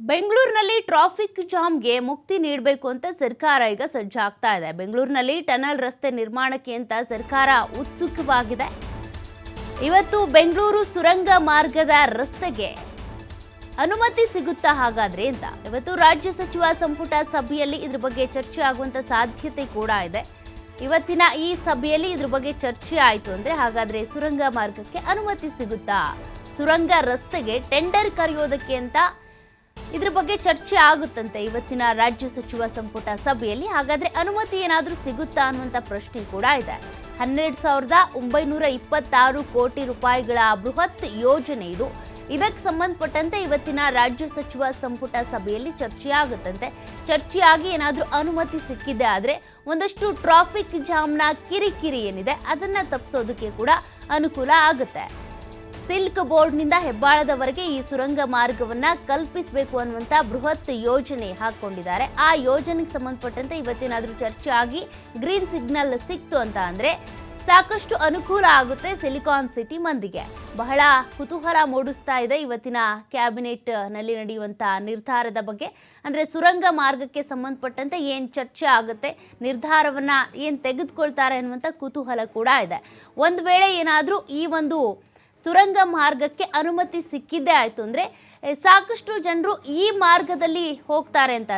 ಬೆಂಗಳೂರಿನಲ್ಲಿ ಟ್ರಾಫಿಕ್ ಜಾಮ್ಗೆ ಮುಕ್ತಿ ನೀಡಬೇಕು ಅಂತ ಸರ್ಕಾರ ಈಗ ಸಜ್ಜಾಗ್ತಾ ಇದೆ. ಬೆಂಗಳೂರಿನಲ್ಲಿ ಟನಲ್ ರಸ್ತೆ ನಿರ್ಮಾಣಕ್ಕೆ ಅಂತ ಸರ್ಕಾರ ಉತ್ಸುಕವಾಗಿದೆ. ಇವತ್ತು ಬೆಂಗಳೂರು ಸುರಂಗ ಮಾರ್ಗದ ರಸ್ತೆಗೆ ಅನುಮತಿ ಸಿಗುತ್ತಾ ಹಾಗಾದ್ರೆ ಅಂತ. ಇವತ್ತು ರಾಜ್ಯ ಸಚಿವ ಸಂಪುಟ ಸಭೆಯಲ್ಲಿ ಇದ್ರ ಬಗ್ಗೆ ಚರ್ಚೆ ಆಗುವಂತ ಸಾಧ್ಯತೆ ಕೂಡ ಇದೆ. ಇವತ್ತಿನ ಈ ಸಭೆಯಲ್ಲಿ ಇದ್ರ ಬಗ್ಗೆ ಚರ್ಚೆ ಆಯಿತು ಅಂದ್ರೆ ಹಾಗಾದ್ರೆ ಸುರಂಗ ಮಾರ್ಗಕ್ಕೆ ಅನುಮತಿ ಸಿಗುತ್ತಾ? ಸುರಂಗ ರಸ್ತೆಗೆ ಟೆಂಡರ್ ಕರೆಯೋದಕ್ಕೆ ಅಂತ ಇದ್ರ ಬಗ್ಗೆ ಚರ್ಚೆ ಆಗುತ್ತಂತೆ ಇವತ್ತಿನ ರಾಜ್ಯ ಸಚಿವ ಸಂಪುಟ ಸಭೆಯಲ್ಲಿ. ಹಾಗಾದ್ರೆ ಅನುಮತಿ ಏನಾದರೂ ಸಿಗುತ್ತಾ ಅನ್ನುವಂಥ ಪ್ರಶ್ನೆ ಕೂಡ ಇದೆ. ಹನ್ನೆರಡು ಸಾವಿರದ ಒಂಬೈನೂರ ಇಪ್ಪತ್ತಾರು ಕೋಟಿ ರೂಪಾಯಿಗಳ ಬೃಹತ್ ಯೋಜನೆ ಇದು. ಇದಕ್ಕೆ ಸಂಬಂಧಪಟ್ಟಂತೆ ಇವತ್ತಿನ ರಾಜ್ಯ ಸಚಿವ ಸಂಪುಟ ಸಭೆಯಲ್ಲಿ ಚರ್ಚೆ ಆಗುತ್ತಂತೆ. ಚರ್ಚೆಯಾಗಿ ಏನಾದರೂ ಅನುಮತಿ ಸಿಕ್ಕಿದೆ ಆದರೆ ಒಂದಷ್ಟು ಟ್ರಾಫಿಕ್ ಜಾಮ್ನ ಕಿರಿಕಿರಿ ಏನಿದೆ ಅದನ್ನ ತಪ್ಪಿಸೋದಕ್ಕೆ ಕೂಡ ಅನುಕೂಲ ಆಗುತ್ತೆ. ಸಿಲ್ಕ್ ಬೋರ್ಡ್ನಿಂದ ಹೆಬ್ಬಾಳದವರೆಗೆ ಈ ಸುರಂಗ ಮಾರ್ಗವನ್ನ ಕಲ್ಪಿಸಬೇಕು ಅನ್ನುವಂತ ಬೃಹತ್ ಯೋಜನೆ ಹಾಕೊಂಡಿದ್ದಾರೆ ಆ ಯೋಜನೆಗೆ ಸಂಬಂಧಪಟ್ಟಂತೆ ಇವತ್ತೇನಾದರೂ ಚರ್ಚೆ ಆಗಿ ಗ್ರೀನ್ ಸಿಗ್ನಲ್ ಸಿಕ್ತು ಅಂತ ಅಂದರೆ ಸಾಕಷ್ಟು ಅನುಕೂಲ ಆಗುತ್ತೆ ಸಿಲಿಕಾನ್ ಸಿಟಿ ಮಂದಿಗೆ. ಬಹಳ ಕುತೂಹಲ ಮೂಡಿಸ್ತಾ ಇದೆ ಇವತ್ತಿನ ಕ್ಯಾಬಿನೆಟ್ನಲ್ಲಿ ನಡೆಯುವಂತ ನಿರ್ಧಾರದ ಬಗ್ಗೆ. ಅಂದ್ರೆ ಸುರಂಗ ಮಾರ್ಗಕ್ಕೆ ಸಂಬಂಧಪಟ್ಟಂತೆ ಏನು ಚರ್ಚೆ ಆಗುತ್ತೆ, ನಿರ್ಧಾರವನ್ನ ಏನು ತೆಗೆದುಕೊಳ್ತಾರೆ ಅನ್ನುವಂಥ ಕುತೂಹಲ ಕೂಡ ಇದೆ. ಒಂದು ವೇಳೆ ಏನಾದರೂ ಈ ಒಂದು ಸುರಂಗ ಮಾರ್ಗಕ್ಕೆ ಅನುಮತಿ ಸಿಕ್ಕಿದ್ದೇ ಆಯಿತು ಅಂದರೆ ಸಾಕಷ್ಟು ಜನರು ಈ ಮಾರ್ಗದಲ್ಲಿ ಹೋಗ್ತಾರೆ ಅಂತ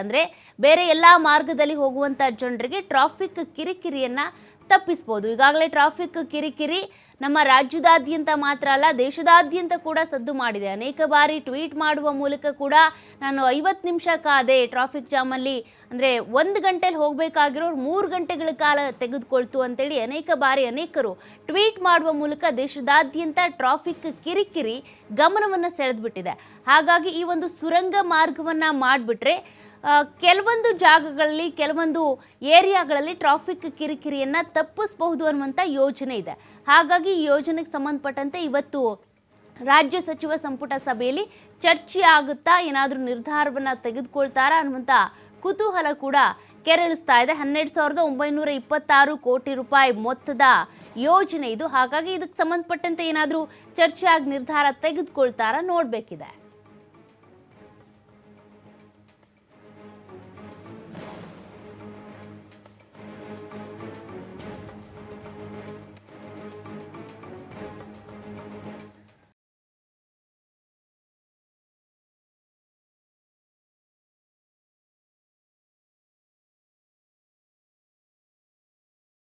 ಬೇರೆ ಎಲ್ಲ ಮಾರ್ಗದಲ್ಲಿ ಹೋಗುವಂಥ ಜನರಿಗೆ ಟ್ರಾಫಿಕ್ ಕಿರಿಕಿರಿಯನ್ನು ತಪ್ಪಿಸ್ಬೋದು. ಈಗಾಗಲೇ ಟ್ರಾಫಿಕ್ ಕಿರಿಕಿರಿ ನಮ್ಮ ರಾಜ್ಯದಾದ್ಯಂತ ಮಾತ್ರ ಅಲ್ಲ, ದೇಶದಾದ್ಯಂತ ಕೂಡ ಸದ್ದು ಮಾಡಿದೆ. ಅನೇಕ ಬಾರಿ ಟ್ವೀಟ್ ಮಾಡುವ ಮೂಲಕ ಕೂಡ ನಾನು ಐವತ್ತು ನಿಮಿಷ ಕಾದೆ ಟ್ರಾಫಿಕ್ ಜಾಮಲ್ಲಿ ಅಂದರೆ ಒಂದು ಗಂಟೆಲಿ ಹೋಗಬೇಕಾಗಿರೋರು ಮೂರು ಗಂಟೆಗಳ ಕಾಲ ತೆಗೆದುಕೊಳ್ತು ಅಂತೇಳಿ ಅನೇಕ ಬಾರಿ ಅನೇಕರು ಟ್ವೀಟ್ ಮಾಡುವ ಮೂಲಕ ದೇಶದಾದ್ಯಂತ ಟ್ರಾಫಿಕ್ ಕಿರಿಕಿರಿ ಗಮನವನ್ನು ಸೆಳೆದುಬಿಟ್ಟಿದೆ. ಹಾಗಾಗಿ ಈ ಒಂದು ಸುರಂಗ ಮಾರ್ಗವನ್ನು ಮಾಡಿಬಿಟ್ರೆ ಕೆಲವೊಂದು ಜಾಗಗಳಲ್ಲಿ, ಕೆಲವೊಂದು ಏರಿಯಾಗಳಲ್ಲಿ ಟ್ರಾಫಿಕ್ ಕಿರಿಕಿರಿಯನ್ನು ತಪ್ಪಿಸಬಹುದು ಅನ್ನುವಂಥ ಯೋಜನೆ ಇದೆ. ಹಾಗಾಗಿ ಈ ಯೋಜನೆಗೆ ಸಂಬಂಧಪಟ್ಟಂತೆ ಇವತ್ತು ರಾಜ್ಯ ಸಚಿವ ಸಂಪುಟ ಸಭೆಯಲ್ಲಿ ಚರ್ಚೆ ಆಗುತ್ತಾ, ಏನಾದರೂ ನಿರ್ಧಾರವನ್ನು ತೆಗೆದುಕೊಳ್ತಾರಾ ಅನ್ನುವಂಥ ಕುತೂಹಲ ಕೂಡ ಕೆರಳಿಸ್ತಾ ಇದೆ. ಹನ್ನೆರಡು ಸಾವಿರದ ಒಂಬೈನೂರ ಇಪ್ಪತ್ತಾರು ಕೋಟಿ ರೂಪಾಯಿ ಮೊತ್ತದ ಯೋಜನೆ ಇದು. ಹಾಗಾಗಿ ಇದಕ್ಕೆ ಸಂಬಂಧಪಟ್ಟಂತೆ ಏನಾದರೂ ಚರ್ಚೆ ಆಗಿ ನಿರ್ಧಾರ ತೆಗೆದುಕೊಳ್ತಾರಾ ನೋಡಬೇಕಿದೆ.